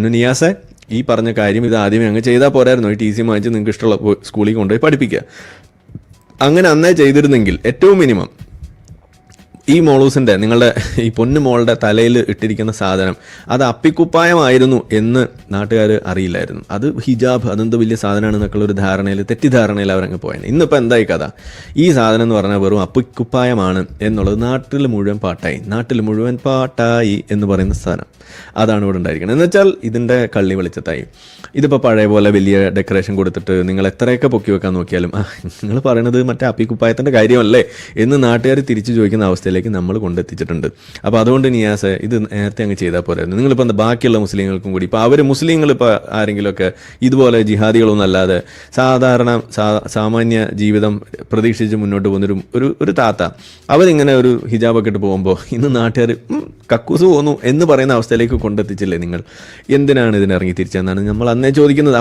നിയാസെ ഈ പറഞ്ഞ കാര്യം ഇത് ആദ്യമേ അങ്ങ് ചെയ്താൽ പോരായിരുന്നു. ഈ ടി സി വാങ്ങിച്ച് നിങ്ങൾക്ക് ഇഷ്ടമുള്ള സ്കൂളിൽ കൊണ്ടുപോയി പഠിപ്പിക്കുക. അങ്ങനെ അന്നേ ചെയ്തിരുന്നെങ്കിൽ ഏറ്റവും മിനിമം ഈ മോളൂസിന്റെ നിങ്ങളുടെ ഈ പൊന്നു മോളുടെ തലയിൽ ഇട്ടിരിക്കുന്ന സാധനം അത് അപ്പിക്കുപ്പായമായിരുന്നു എന്ന് നാട്ടുകാർ അറിയില്ലായിരുന്നു. അത് ഹിജാബ് അതെന്തോ വലിയ സാധനമാണെന്നൊക്കെ ഒരു ധാരണയിൽ തെറ്റിദ്ധാരണയിൽ അവരങ്ങ് പോയത് ഇന്നിപ്പോൾ എന്തായി കഥ? ഈ സാധനം എന്ന് പറഞ്ഞാൽ വെറും അപ്പിക്കുപ്പായമാണ് എന്നുള്ളത് നാട്ടിൽ മുഴുവൻ പാട്ടായി. നാട്ടിൽ മുഴുവൻ പാട്ടായി എന്ന് പറയുന്ന സാധനം. അതാണ് ഇവിടെ ഉണ്ടായിരിക്കുന്നത് എന്നുവെച്ചാൽ ഇതിന്റെ കള്ളി വെളിച്ചത്തായി. ഇതിപ്പോൾ പഴയ പോലെ വലിയ ഡെക്കറേഷൻ കൊടുത്തിട്ട് നിങ്ങൾ എത്രയൊക്കെ പൊക്കി വെക്കാൻ നോക്കിയാലും നിങ്ങൾ പറയുന്നത് മറ്റേ അപ്പിക്കുപ്പായത്തിന്റെ കാര്യമല്ലേ എന്ന് നാട്ടുകാർ തിരിച്ചു ചോദിക്കുന്ന അവസ്ഥയിലേക്ക് നമ്മൾ കൊണ്ടെത്തിച്ചിട്ടുണ്ട്. അപ്പോൾ അതുകൊണ്ട് നിയാസ് ഇത് നേരത്തെ അങ്ങ് ചെയ്താൽ പോരായിരുന്നു. നിങ്ങളിപ്പോൾ എന്താ ബാക്കിയുള്ള മുസ്ലിങ്ങൾക്കും കൂടി ഇപ്പോൾ അവർ മുസ്ലിങ്ങൾ ഇപ്പോൾ ആരെങ്കിലുമൊക്കെ ഇതുപോലെ ജിഹാദികളൊന്നും അല്ലാതെ സാധാരണ സാമാന്യ ജീവിതം പ്രതീക്ഷിച്ച് മുന്നോട്ട് പോകുന്നൊരു ഒരു ഒരു താത്ത അവരിങ്ങനെ ഒരു ഹിജാബൊക്കെ ഇട്ട് പോകുമ്പോൾ ഇന്ന് നാട്ടുകാർ കക്കൂസ് പോന്നു എന്ന് പറയുന്ന അവസ്ഥയിലേക്ക് കൊണ്ടെത്തിച്ചില്ലേ നിങ്ങൾ? എന്തിനാണ് ഇതിനിറങ്ങി തിരിച്ചെന്നാണ് നമ്മൾ അന്നേ ചോദിക്കുന്നത്.